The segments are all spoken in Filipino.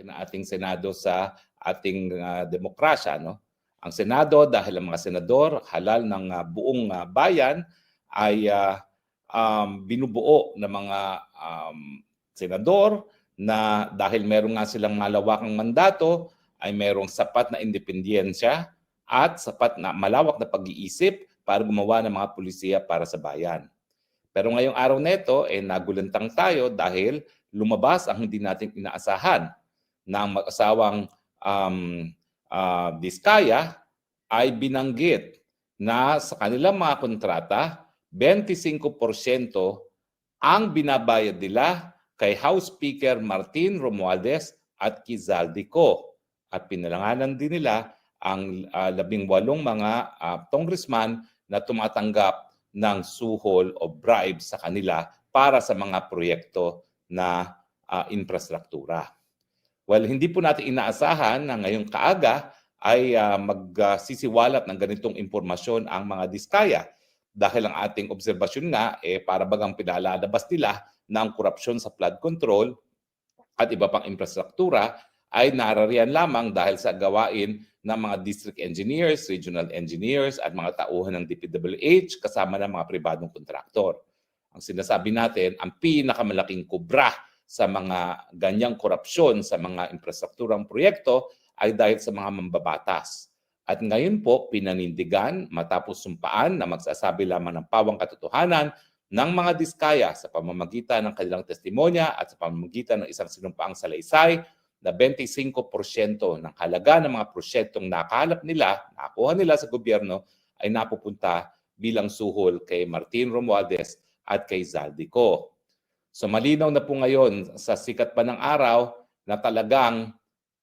ng ating Senado sa ating ah, demokrasya. No? Ang Senado, dahil ang mga senador, halal ng ah, buong ah, bayan, ay ah, um, binubuo ng mga um, senador na dahil meron nga silang malawakang mandato, ay merong sapat na independensya at sapat na malawak na pag-iisip para gumawa ng mga pulisiya para sa bayan. Pero ngayong araw neto, eh, nagulantang tayo dahil lumabas ang hindi natin inaasahan ang mag-asawang um, ah, Diskaya ay binanggit na sa kanilang mga kontrata, 25% ang binabayad nila kay House Speaker Martin Romualdez at Kizaldico. At pinalanganan din nila ang ah, labing walong mga ah, congressman na tumatanggap ng suhol o bribe sa kanila para sa mga proyekto na ah, infrastruktura. Well, hindi po natin inaasahan na ngayong kaaga ay ah, magsisiwalat ng ganitong impormasyon ang mga diskaya dahil ang ating obserbasyon nga eh para bagang pinalalabas nila na ang korupsyon sa flood control at iba pang infrastruktura ay narariyan lamang dahil sa gawain ng mga district engineers, regional engineers at mga tauhan ng DPWH kasama ng mga pribadong kontraktor. Ang sinasabi natin, ang pinakamalaking kubra sa mga ganyang korupsyon sa mga infrastrukturang proyekto ay dahil sa mga mambabatas. At ngayon po, pinanindigan matapos sumpaan na magsasabi lamang ng pawang katotohanan ng mga diskaya sa pamamagitan ng kanilang testimonya at sa pamamagitan ng isang sinumpaang salaysay na 25% ng halaga ng mga proyektong nakalap nila, nakuha nila sa gobyerno, ay napupunta bilang suhol kay Martin Romualdez at kay Zaldico. So malinaw na po ngayon sa sikat pa ng araw na talagang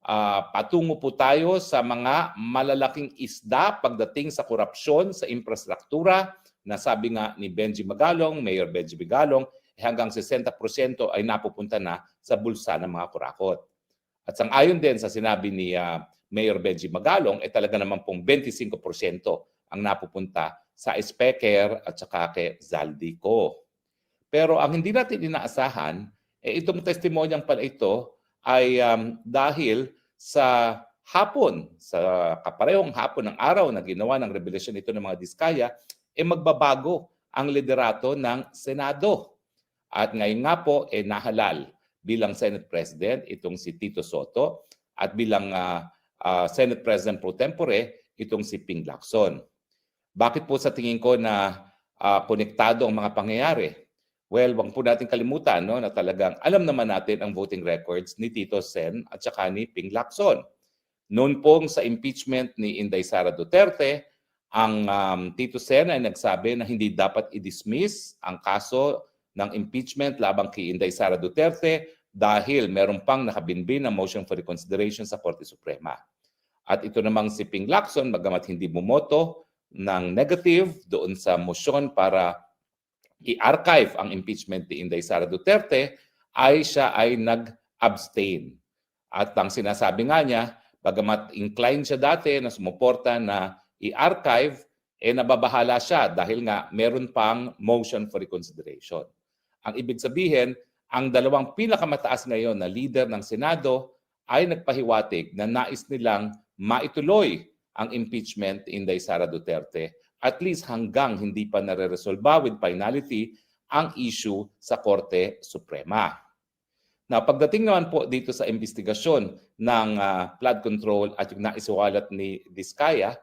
ah, patungo po tayo sa mga malalaking isda pagdating sa korupsyon sa infrastruktura na sabi nga ni Benji Magalong, Mayor Benji Magalong, eh hanggang 60% ay napupunta na sa bulsa ng mga kurakot. At sang-ayon din sa sinabi ni ah, Mayor Benji Magalong, eh talaga naman pong 25% ang napupunta sa Specker at saka kay Zaldico. Pero ang hindi natin inaasahan, eh itong testimonyang pala ito ay um, dahil sa hapon, sa kaparehong hapon ng araw na ginawa ng revelasyon ito ng mga diskaya, eh magbabago ang liderato ng Senado. At ngayon nga po, eh nahalal bilang Senate President itong si Tito Soto at bilang ah, ah, Senate President pro tempore itong si Ping Lacson. Bakit po sa tingin ko na ah, konektado ang mga pangyayari? Well, wag po natin kalimutan no, na talagang alam naman natin ang voting records ni Tito Sen at saka ni Ping Lacson. Noon pong sa impeachment ni Inday Sara Duterte, ang um, Tito Sen ay nagsabi na hindi dapat i-dismiss ang kaso ng impeachment labang kay Inday Sara Duterte dahil meron pang nakabinbin na motion for reconsideration sa Korte Suprema. At ito namang si Ping Lacson, bagamat hindi bumoto ng negative doon sa motion para i-archive ang impeachment ni Inday Sara Duterte, ay siya ay nag-abstain. At ang sinasabi nga niya, bagamat inclined siya dati na sumuporta na i-archive, eh nababahala siya dahil nga meron pang motion for reconsideration. Ang ibig sabihin, ang dalawang pinakamataas ngayon na leader ng Senado ay nagpahiwatig na nais nilang maituloy ang impeachment ni Inday Sara Duterte at least hanggang hindi pa nare-resolba with finality ang issue sa Korte Suprema. Now, pagdating naman po dito sa investigasyon ng ah, flood control at yung naisiwalat ni Diskaya,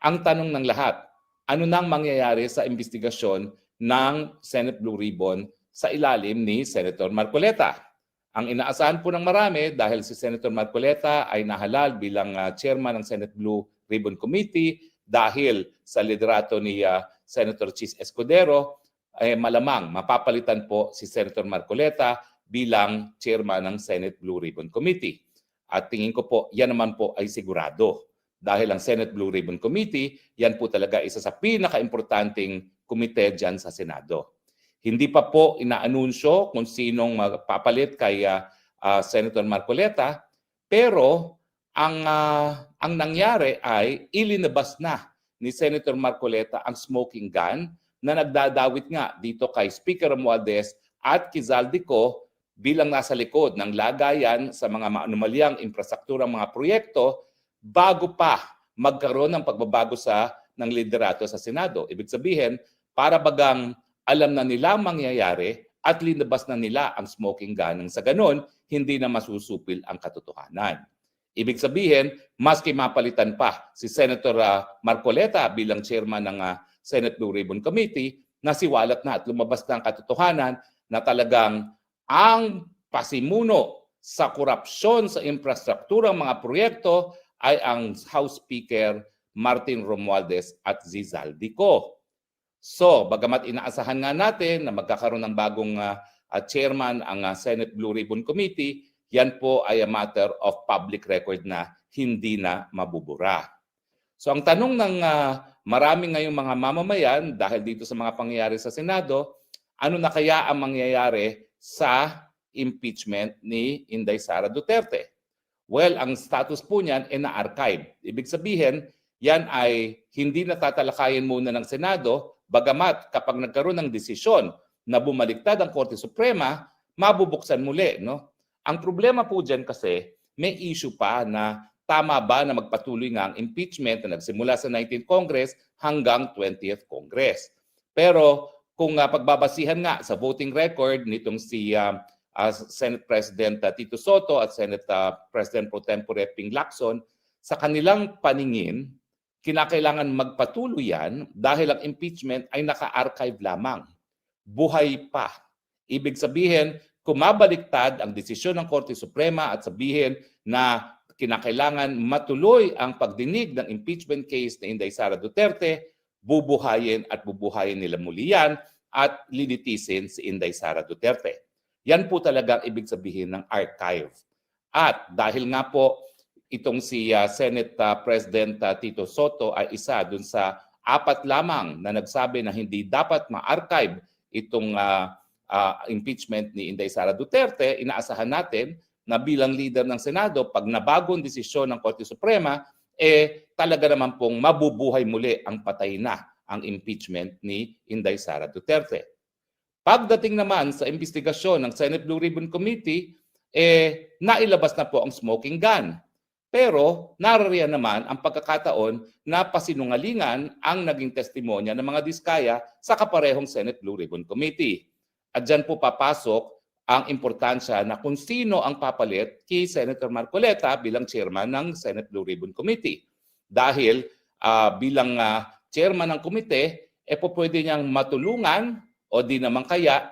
ang tanong ng lahat, ano nang mangyayari sa investigasyon ng Senate Blue Ribbon sa ilalim ni Senator Marcoleta? Ang inaasahan po ng marami dahil si Senator Marcoleta ay nahalal bilang ah, chairman ng Senate Blue Ribbon Committee dahil sa liderato ni ah, Senator Chis Escudero, eh, malamang mapapalitan po si Senator Marcoleta bilang chairman ng Senate Blue Ribbon Committee. At tingin ko po, yan naman po ay sigurado. Dahil ang Senate Blue Ribbon Committee, yan po talaga isa sa pinaka-importanting komite dyan sa Senado. Hindi pa po inaanunsyo kung sinong magpapalit kay ah, ah, Senator Marcoleta, pero ang ah, ang nangyari ay ilinabas na ni Senator Marcoleta ang smoking gun na nagdadawit nga dito kay Speaker Romualdez at Kizaldico bilang nasa likod ng lagayan sa mga maanumalyang infrastrukturang mga proyekto bago pa magkaroon ng pagbabago sa ng liderato sa Senado. Ibig sabihin, para bagang alam na nila ang mangyayari at linabas na nila ang smoking gun nang sa ganon, hindi na masusupil ang katotohanan. Ibig sabihin, maski mapalitan pa si Senator ah, Marcoleta bilang chairman ng ah, Senate Blue Ribbon Committee, nasiwalat na at lumabas na ang katotohanan na talagang ang pasimuno sa korupsyon sa infrastrukturang mga proyekto ay ang House Speaker Martin Romualdez at Zizaldico. So, bagamat inaasahan nga natin na magkakaroon ng bagong ah, chairman ang ah, Senate Blue Ribbon Committee, yan po ay a matter of public record na hindi na mabubura. So ang tanong ng ah, marami ngayong mga mamamayan dahil dito sa mga pangyayari sa Senado, ano na kaya ang mangyayari sa impeachment ni Inday Sara Duterte? Well, ang status po niyan ay na-archive. Ibig sabihin, yan ay hindi natatalakayin muna ng Senado, bagamat kapag nagkaroon ng desisyon na bumaliktad ang Korte Suprema, mabubuksan muli. No? Ang problema po dyan kasi, may issue pa na tama ba na magpatuloy nga ang impeachment na nagsimula sa 19th Congress hanggang 20th Congress. Pero kung uh, pagbabasihan nga sa voting record nitong si uh, uh, Senate President uh, Tito Soto at Senate uh, President Pro Tempore Ping Lacson, sa kanilang paningin, kinakailangan magpatuloy yan dahil ang impeachment ay naka-archive lamang. Buhay pa. Ibig sabihin, kung mabaliktad ang desisyon ng Korte Suprema at sabihin na kinakailangan matuloy ang pagdinig ng impeachment case ni Inday Sara Duterte, bubuhayin at bubuhayin nila muli yan at lilitisin si Inday Sara Duterte. Yan po talaga ang ibig sabihin ng archive. At dahil nga po itong si uh, Senate uh, President uh, Tito Soto ay isa dun sa apat lamang na nagsabi na hindi dapat ma-archive itong uh, uh, impeachment ni Inday Sara Duterte, inaasahan natin na bilang leader ng Senado, pag nabagong desisyon ng Korte Suprema, eh talaga naman pong mabubuhay muli ang patay na ang impeachment ni Inday Sara Duterte. Pagdating naman sa investigasyon ng Senate Blue Ribbon Committee, eh nailabas na po ang smoking gun. Pero narariyan naman ang pagkakataon na pasinungalingan ang naging testimonya ng mga diskaya sa kaparehong Senate Blue Ribbon Committee. At dyan po papasok ang importansya na kung sino ang papalit kay Senator Marcoleta bilang chairman ng Senate Blue Ribbon Committee. Dahil uh, bilang uh, chairman ng komite, eh po pwede niyang matulungan o di naman kaya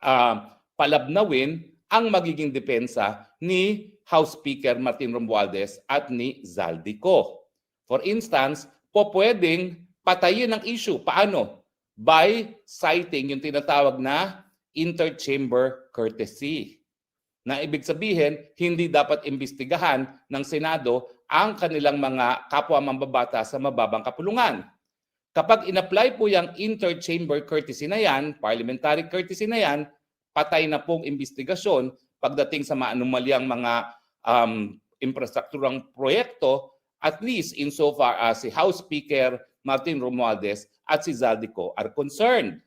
uh, palabnawin ang magiging depensa ni House Speaker Martin Romualdez at ni Zaldico. For instance, po pwedeng patayin ang issue. Paano? By citing yung tinatawag na interchamber courtesy. Na ibig sabihin, hindi dapat imbestigahan ng Senado ang kanilang mga kapwa mambabata sa mababang kapulungan. Kapag in-apply po yung interchamber courtesy na yan, parliamentary courtesy na yan, patay na pong investigasyon pagdating sa maanumalyang mga um, infrastrukturang proyekto, at least insofar as si House Speaker Martin Romualdez at si Zaldico are concerned.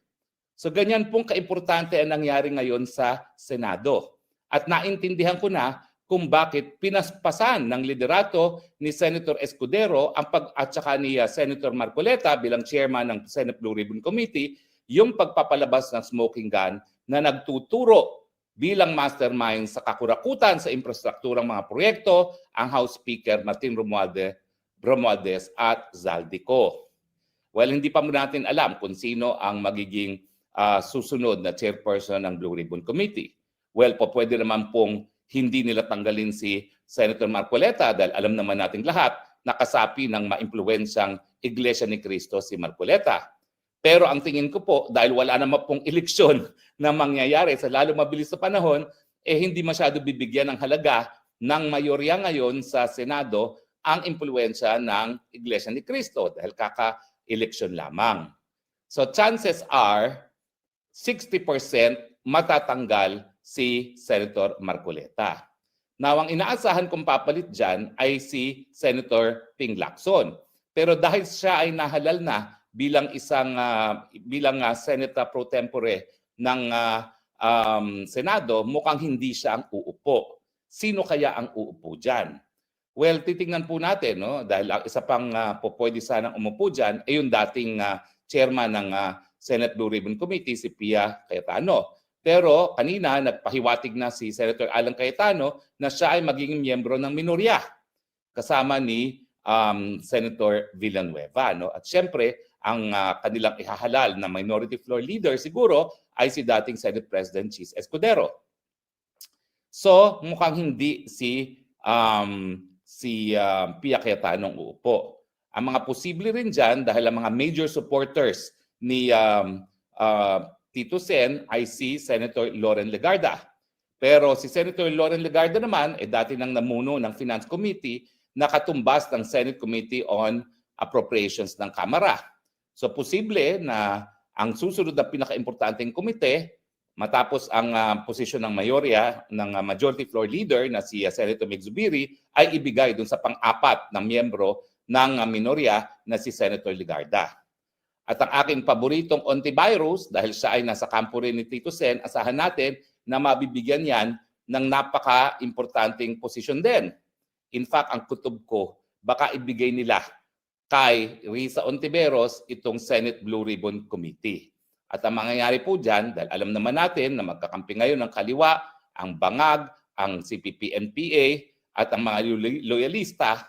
So ganyan pong kaimportante ang nangyari ngayon sa Senado. At naintindihan ko na kung bakit pinaspasan ng liderato ni Senator Escudero ang pag at saka ni uh, Senator Marcoleta bilang chairman ng Senate Blue Ribbon Committee yung pagpapalabas ng smoking gun na nagtuturo bilang mastermind sa kakurakutan sa infrastrukturang mga proyekto ang House Speaker Martin Romualdez, Romualdez at Zaldico. Well, hindi pa natin alam kung sino ang magiging uh, susunod na chairperson ng Blue Ribbon Committee. Well, po pwede naman pong hindi nila tanggalin si Senator Marcoleta dahil alam naman nating lahat nakasapi ng maimpluwensyang Iglesia ni Cristo si Marcoleta. Pero ang tingin ko po, dahil wala naman pong eleksyon na mangyayari sa lalo mabilis sa panahon, eh hindi masyado bibigyan ng halaga ng mayorya ngayon sa Senado ang impluensya ng Iglesia ni Cristo dahil kaka-eleksyon lamang. So chances are 60% matatanggal si Senator Marcoleta. Now, ang inaasahan kong papalit dyan ay si Senator Ping Lacson. Pero dahil siya ay nahalal na bilang isang uh, bilang uh, Senator pro tempore ng uh, um, Senado, mukhang hindi siya ang uupo. Sino kaya ang uupo dyan? Well, titingnan po natin, no? dahil ang isa pang uh, po pwede sanang umupo dyan ay yung dating uh, chairman ng uh, Senate Blue Ribbon Committee, si Pia Cayetano. Pero kanina, nagpahiwatig na si Senator Alan Cayetano na siya ay magiging miyembro ng minorya kasama ni um, Senator Villanueva. No? At syempre, ang uh, kanilang ihahalal na minority floor leader siguro ay si dating Senate President Chis Escudero. So, mukhang hindi si um, si uh, Pia Cayetano uupo. Ang mga posible rin dyan dahil ang mga major supporters ni um, uh, Tito Sen ay si Senator Loren Legarda. Pero si Senator Loren Legarda naman eh, dati nang namuno ng Finance Committee na katumbas ng Senate Committee on Appropriations ng Kamara. So posible na ang susunod na pinakaimportanteng komite matapos ang uh, posisyon ng mayorya ng uh, majority floor leader na si uh, Senator Mig Zubiri ay ibigay dun sa pang-apat na miyembro ng uh, minorya na si Senator Ligarda. At ang aking paboritong antivirus, dahil siya ay nasa kampo rin ni Tito Sen, asahan natin na mabibigyan yan ng napaka-importanting posisyon din. In fact, ang kutob ko, baka ibigay nila kay Risa Ontiveros itong Senate Blue Ribbon Committee. At ang mangyayari po dyan, dahil alam naman natin na magkakampi ngayon ng kaliwa, ang bangag, ang CPP-NPA, at ang mga loyalista,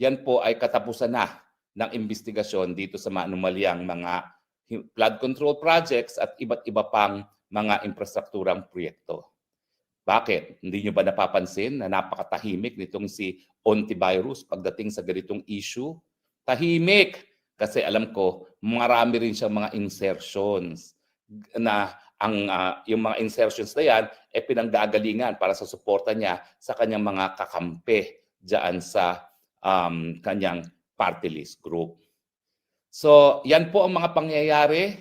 yan po ay katapusan na ng investigasyon dito sa maanumalyang mga flood control projects at iba't iba pang mga infrastrukturang proyekto. Bakit? Hindi nyo ba napapansin na napakatahimik nitong si Ontivirus pagdating sa ganitong issue? Tahimik! Kasi alam ko, marami rin siyang mga insertions na ang uh, yung mga insertions na yan ay eh, pinanggagalingan para sa suporta niya sa kanyang mga kakampi diyan sa um, kanyang party list group. So, yan po ang mga pangyayari.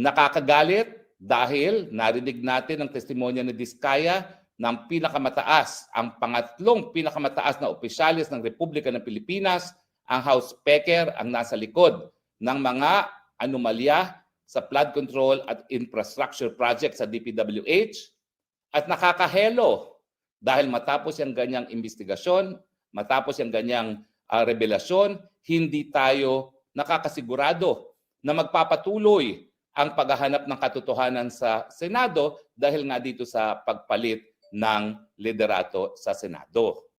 Nakakagalit dahil narinig natin ang testimonya ni Diskaya ng pinakamataas, ang pangatlong pinakamataas na opisyalis ng Republika ng Pilipinas, ang House Speaker, ang nasa likod ng mga anomalya sa flood control at infrastructure project sa DPWH at nakakahelo dahil matapos yung ganyang investigasyon, matapos yung ganyang uh, revelasyon, hindi tayo nakakasigurado na magpapatuloy ang paghahanap ng katotohanan sa Senado dahil nga dito sa pagpalit ng liderato sa Senado.